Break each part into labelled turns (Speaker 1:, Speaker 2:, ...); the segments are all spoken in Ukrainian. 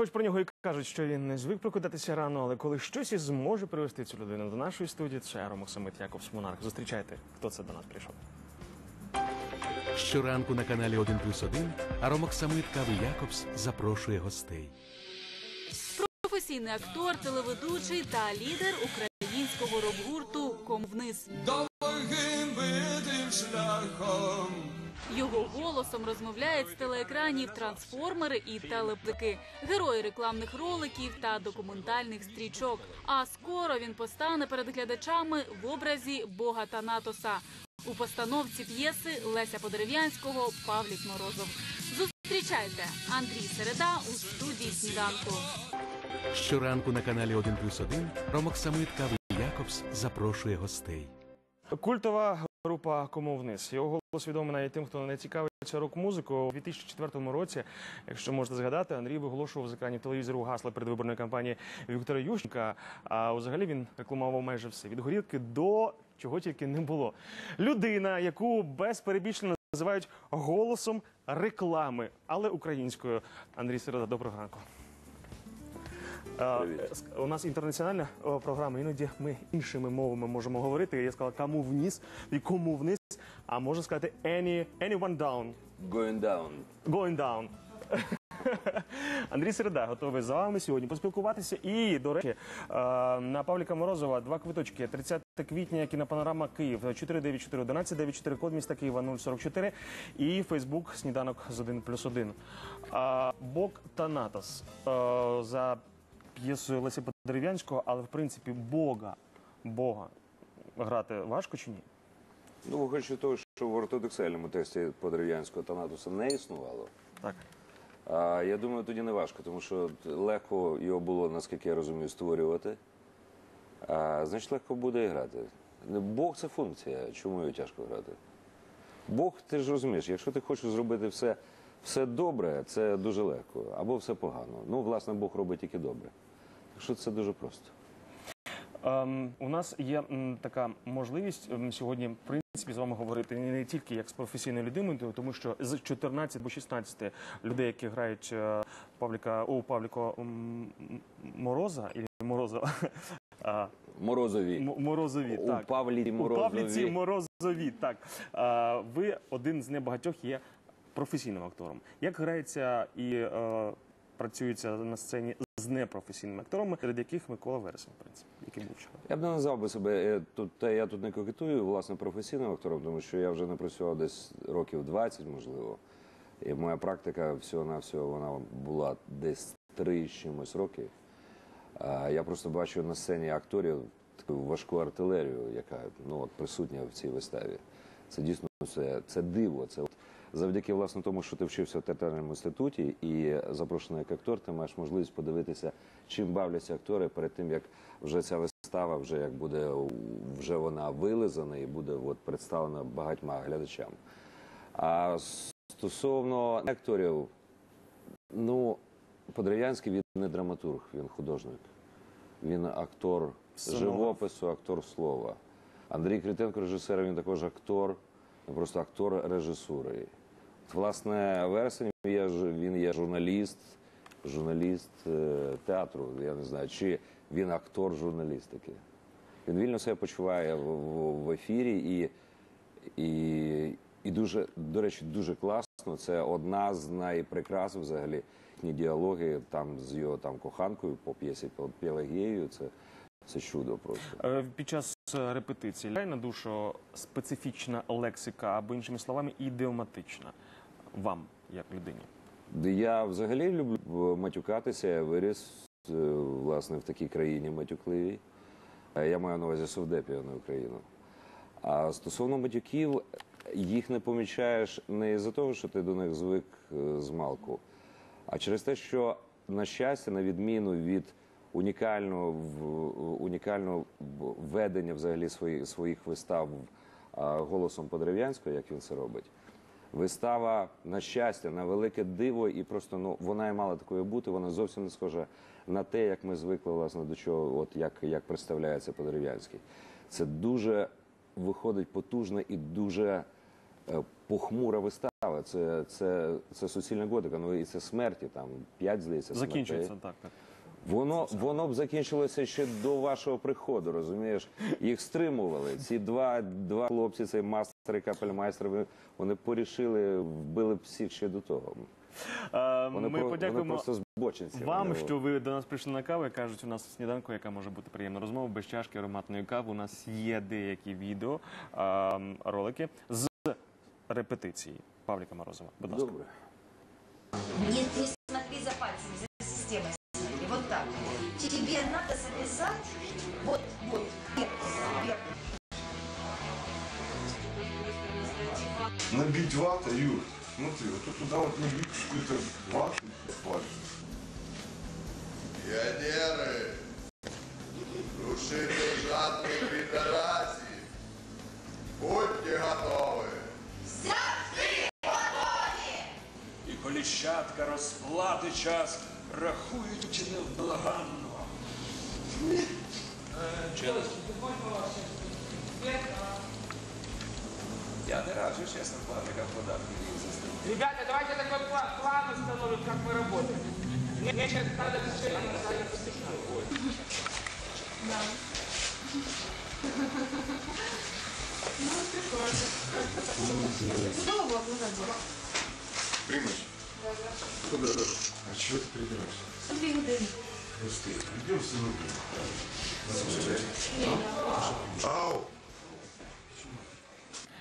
Speaker 1: Хоч про нього і кажуть, що він не звик прокидатися рано, але коли щось і зможе привести цю людину до нашої студії, це Аромоксамит Яковс Монарх. Зустрічайте, хто це до нас прийшов.
Speaker 2: Щоранку на каналі 1 плюс 1 Аромок Самит Кави Якобс запрошує гостей.
Speaker 3: Професійний актор, телеведучий та лідер українського рок-гурту Ком вниз.
Speaker 4: довгим битим шляхом.
Speaker 3: Його голосом розмовляють з телеекранів трансформери і телептики, герої рекламних роликів та документальних стрічок. А скоро він постане перед глядачами в образі Бога Танатоса у постановці п'єси Леся Подерев'янського Павлік Морозов. Зустрічайте Андрій Середа у студії сніданку.
Speaker 2: Щоранку на каналі 1 плюс 1 Аромок Самит Кави Якобс запрошує гостей.
Speaker 1: Культова група Кому вниз. Його голос відомий навіть тим, хто не цікавиться рок-музикою. У 2004 році, якщо можете згадати, Андрій виголошував з екранів телевізору гасла передвиборної кампанії Віктора Ющенка. А взагалі він рекламував майже все від горілки до чого тільки не було. Людина, яку без перебільшення називають голосом реклами, але українською. Андрій Середа, доброго ранку. А, У нас інтернаціональна програма. Іноді ми іншими мовами можемо говорити. Я сказала, кому вниз і кому вниз. А можна сказати any, anyone down,
Speaker 4: Going down.
Speaker 1: going down. Андрій Середа готовий з вами сьогодні поспілкуватися. І, до речі, е, на Павліка Морозова два квиточки. 30 квітня кінопанорама Київ 494 11 94 код міста Києва 044 і Фейсбук Сніданок з 1 плюс 1. А, Бог Танатос е, за п'єсою Лесі Подерев'янського, але в принципі Бога, Бога грати важко чи ні?
Speaker 5: Ну, виходячи того, що в ортодоксальному тексті подерев'янського танатуса не існувало.
Speaker 1: Так.
Speaker 5: А я думаю, тоді не важко, тому що легко його було, наскільки я розумію, створювати. А, значить, легко буде і грати. Бог це функція, чому його тяжко грати? Бог, ти ж розумієш, якщо ти хочеш зробити все, все добре, це дуже легко, або все погано. Ну, власне, Бог робить тільки добре. Що це дуже просто.
Speaker 1: Ем, у нас є м, така можливість сьогодні, в принципі, з вами говорити не, тільки як з професійною людиною, тому що з 14 або 16 людей, які грають е, Павліка у м, м, Мороза і Морозова. а,
Speaker 5: Морозові.
Speaker 1: М- Морозові,
Speaker 5: У
Speaker 1: так.
Speaker 5: Павлі
Speaker 1: У
Speaker 5: Морозові.
Speaker 1: Павліці Морозові, так. А, ви один з небагатьох є професійним актором. Як грається і е, працюється на сцені з непрофесійними акторами, серед яких Микола Вересень, в принципі, який був вчора?
Speaker 5: Я б не назвав би себе е, тут. Та я тут не кокетую власне професійним актором, тому що я вже не працював десь років 20, можливо. І моя практика всього на всього вона була десь три чимось років. Я просто бачу на сцені акторів таку важку артилерію, яка ну от присутня в цій виставі. Це дійсно це, це диво. Це завдяки власне тому, що ти вчився в театральному інституті і запрошений як актор, ти маєш можливість подивитися, чим бавляться актори перед тим, як вже ця вистава, вже як буде вже вона вилизана і буде от представлена багатьма глядачам. А стосовно акторів, ну Подерев'янський він не драматург, він художник. Він актор живопису, актор слова. Андрій Критенко, режисер, він також актор, просто актор режисури. Власне, вересень ж- він є журналіст, журналіст е, театру. Я не знаю, чи він актор журналістики. Він вільно себе почуває в, в, в ефірі і, і, і дуже, до речі, дуже класно. Це одна з найприкрас взагалі їхні діалоги там з його там коханкою по п'єсі Пелагією. Це, це чудо просто.
Speaker 1: Е, Під час е, репетиції на душу специфічна лексика або іншими словами ідеоматична вам, як людині.
Speaker 5: Я взагалі люблю е, матюкатися. Я виріс е, власне в такій країні матюкливій. Я маю на увазі Совдепі, а не Україну. А стосовно матюків, їх не помічаєш не із-за того, що ти до них звик з малку, а через те, що, на щастя, на відміну від унікального унікального ведення взагалі своїх, своїх вистав а, голосом Подерев'янського, як він це робить. Вистава, на щастя, на велике диво, і просто ну вона і мала такою бути. Вона зовсім не схожа на те, як ми звикли, власне, до чого, от як, як представляється Подерев'янський. Це дуже виходить потужно і дуже е, похмура вистава. Це, це, це суцільна готика. Ну і це смерті, там п'ять здається. смертей.
Speaker 1: Закінчується так. так.
Speaker 5: Воно, воно б закінчилося ще до вашого приходу, розумієш? Їх стримували. Ці два, два хлопці, цей мастер і капельмайстер, вони- вони порішили, вбили б всіх ще до того.
Speaker 1: Е,
Speaker 5: Вони,
Speaker 1: Ми
Speaker 5: про- вони
Speaker 1: подякуємо
Speaker 5: просто збочинці.
Speaker 1: вам,
Speaker 5: Вони-
Speaker 1: що ви до нас прийшли на каву. і Кажуть, у нас в сніданку, яка може бути приємна розмова без чашки ароматної кави. У нас є деякі відео, е, ролики з репетиції Павліка Морозова. Будь ласка.
Speaker 5: Добре.
Speaker 6: Не, не смотри Тебе надо записать вот, вот, вверх.
Speaker 7: Набить вата, Юр. Смотри, вот туда вот набить какую-то вату.
Speaker 8: Пионеры, душите жадных пидорасий. Будьте готовы.
Speaker 4: І коліщатка розплати час рахують учинив благанного. Челості, дозвольте вас я не рад, что честно, планы как подарки не
Speaker 9: Ребята, давайте такой план, план установим, как мы работаем. Мне сейчас надо решение наставить посещение. Да. Ну, прикольно. Голову обнажать.
Speaker 7: Примочь. А чего ты придираешься? Просто идем в сынок. Ау!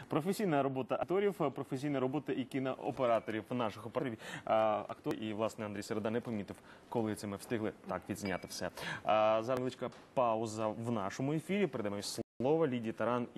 Speaker 1: Професійна робота акторів, професійна робота і кінооператорів наших операторів. А, Актор і власне Андрій Середа не помітив, коли це ми встигли так відзняти все. А, зараз невеличка пауза в нашому ефірі. Передаємо слово Лідії Таран і